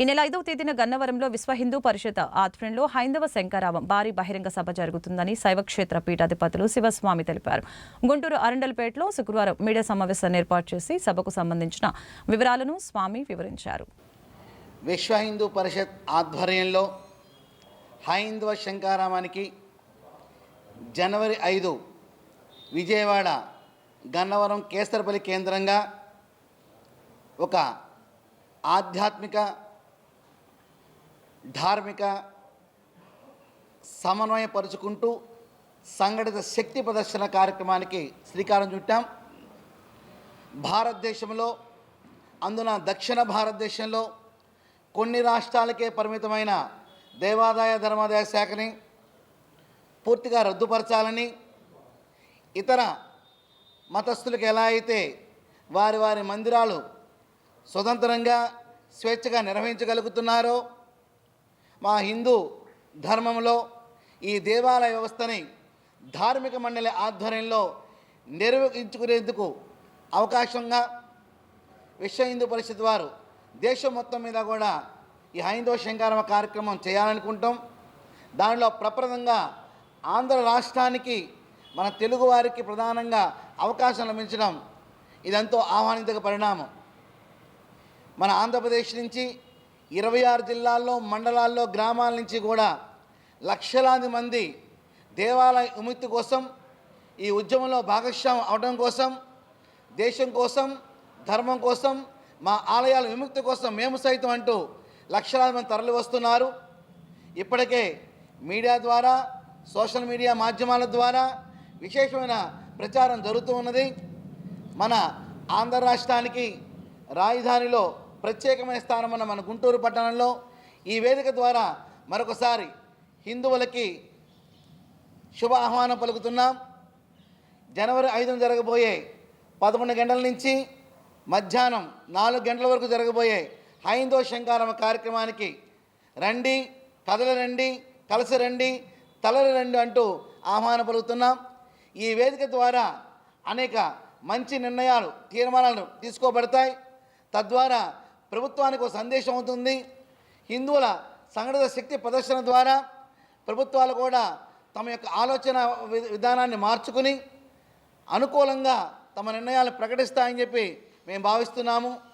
ఈ నెల ఐదవ తేదీన గన్నవరంలో విశ్వ హిందూ పరిషత్ ఆధ్వర్యంలో హైందవ శంకరావం భారీ బహిరంగ సభ జరుగుతుందని శైవక్షేత్ర పీఠాధిపతులు శివస్వామి తెలిపారు. గుంటూరు అరండల్పేటలో శుక్రవారం మీడియా సమావేశాన్ని ఏర్పాటు చేసి సభకు సంబంధించిన వివరాలను స్వామి వివరించారు. విశ్వ హిందూ పరిషత్ ఆధ్వర్యంలో హైందవ శంకారామానికి జనవరి ఐదు విజయవాడ గన్నవరం కేసరపల్లి కేంద్రంగా ఒక ఆధ్యాత్మిక ధార్మిక సమన్వయపరుచుకుంటూ సంఘటిత శక్తి ప్రదర్శన కార్యక్రమానికి శ్రీకారం చుట్టాం. భారతదేశంలో అందున దక్షిణ భారతదేశంలో కొన్ని రాష్ట్రాలకే పరిమితమైన దేవాదాయ ధర్మాదాయ శాఖని పూర్తిగా రద్దుపరచాలని ఇతర మతస్థులకు ఎలా అయితే వారి వారి మందిరాలు స్వతంత్రంగా స్వేచ్ఛగా నిర్వహించగలుగుతున్నారో మా హిందూ ధర్మంలో ఈ దేవాలయ వ్యవస్థని ధార్మిక మండలి ఆధ్వర్యంలో నిర్వహించుకునేందుకు అవకాశంగా విశ్వ హిందూ పరిషత్ వారు దేశం మొత్తం మీద కూడా ఈ హైందవ శంకారమ కార్యక్రమం చేయాలనుకుంటాం. దానిలో ప్రప్రదంగా ఆంధ్ర రాష్ట్రానికి మన తెలుగు వారికి ప్రధానంగా అవకాశం లభించడం ఇదంతో ఆహ్వానించక పరిణామం. మన ఆంధ్రప్రదేశ్ నుంచి ఇరవై ఆరు జిల్లాల్లో మండలాల్లో గ్రామాల నుంచి కూడా లక్షలాది మంది దేవాలయ విముక్తి కోసం ఈ ఉద్యమంలో భాగస్వామ్యం అవడం కోసం దేశం కోసం ధర్మం కోసం మా ఆలయాల విముక్తి కోసం మేము సైతం అంటూ లక్షలాది మంది తరలి వస్తున్నారు. ఇప్పటికే మీడియా ద్వారా సోషల్ మీడియా మాధ్యమాల ద్వారా విశేషమైన ప్రచారం జరుగుతూ ఉన్నది. మన ఆంధ్ర రాష్ట్రానికి రాజధానిలో ప్రత్యేకమైన స్థానం ఉన్న మన గుంటూరు పట్టణంలో ఈ వేదిక ద్వారా మరొకసారి హిందువులకి శుభ ఆహ్వానం పలుకుతున్నాం. జనవరి ఐదున జరగబోయే పదకొండు గంటల నుంచి మధ్యాహ్నం నాలుగు గంటల వరకు జరగబోయే హైందవ శంకారమ కార్యక్రమానికి రండి కథలు రండి కలసి రండి తలలు రండి అంటూ ఆహ్వానం పలుకుతున్నాం. ఈ వేదిక ద్వారా అనేక మంచి నిర్ణయాలు తీర్మానాలు తీసుకోబడతాయి. తద్వారా ప్రభుత్వానికి ఒక సందేశం అవుతుంది. హిందువుల సంఘటిత శక్తి ప్రదర్శన ద్వారా ప్రభుత్వాలు కూడా తమ యొక్క ఆలోచన వి- విధానాన్ని మార్చుకుని అనుకూలంగా తమ నిర్ణయాలు ప్రకటిస్తాయని చెప్పి మేము భావిస్తున్నాము.